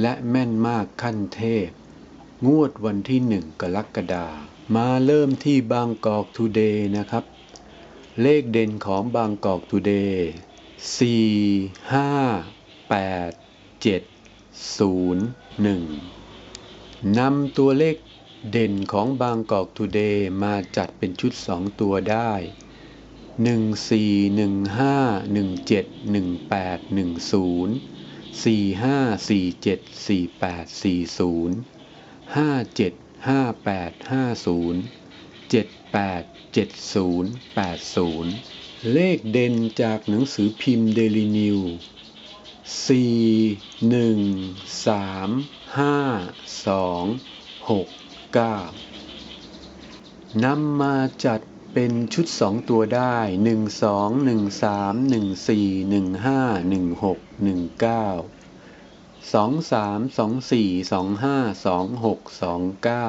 และแม่นมากขั้นเทพ งวดวันที่หนึ่งกรกฎามมาเริ่มที่บางกอกทูเดย์นะครับ เลขเด่นของบางกอกทูเดย์สี่ห้าแปดเจ็ดศูนย์หนึ่งนำตัวเลขเด่นของบางกอกทูเดย์มาจัดเป็นชุดสองตัวได้หนึ่งสี่หนึ่งห้าหนึ่งเจ็ดหนึ่งแปดหนึ่งศูนย์ สี่ห้าสี่เจ็ดสี่แปดสี่ศูนย์ห้าเจ็ดห้าแปดห้าศูนย์เจ็ดแปดเจ็ดศูนย์แปดศูนย์เลขเด่นจากหนังสือพิมพ์เดลินิวสี่หนึ่งสามห้าสองหกเก้านำมาจัด เป็นชุดสองตัวได้หนึ่งสองหนึ่งสามหนึ่งสี่หนึ่งห้าหนึ่งหกหนึ่งเก้าสองสามสองสี่สองห้าสองหกสองเก้า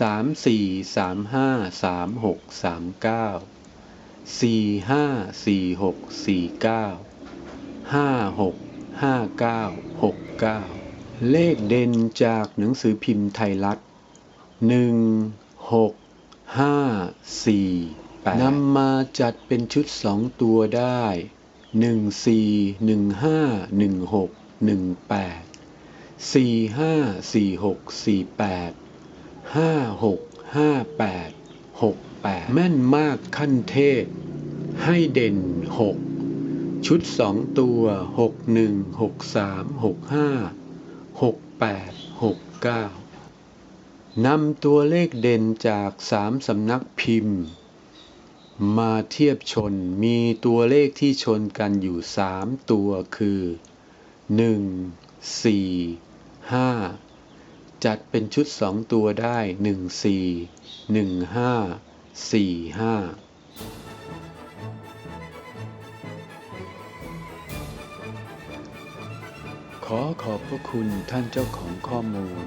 สามสี่สามห้าสามหกสามเก้าสี่ห้าสี่หกสี่เก้าห้าหกห้าเก้าหกเก้าเลขเด่นจากหนังสือพิมพ์ไทยรัฐหนึ่งหก ห้าสี่แปดนำมาจัดเป็นชุดสองตัวได้หนึ่งสี่หนึ่งห้าหนึ่งหกหนึ่งแปดสี่ห้าสี่หกสี่แปดห้าหกห้าแปดหกแปดแม่นมากขั้นเทพ ให้เด่นหกชุดสองตัวหกหนึ่งหกสามหกห้าหกแปดหกเก้า นำตัวเลขเด่นจากสามสำนักพิมพ์ มาเทียบชนมีตัวเลขที่ชนกันอยู่สามตัวคือหนึ่งสี่ห้าจัดเป็นชุดสองตัวได้หนึ่งสี่หนึ่งห้าสี่ห้าขอขอบพระคุณท่านเจ้าของข้อมูล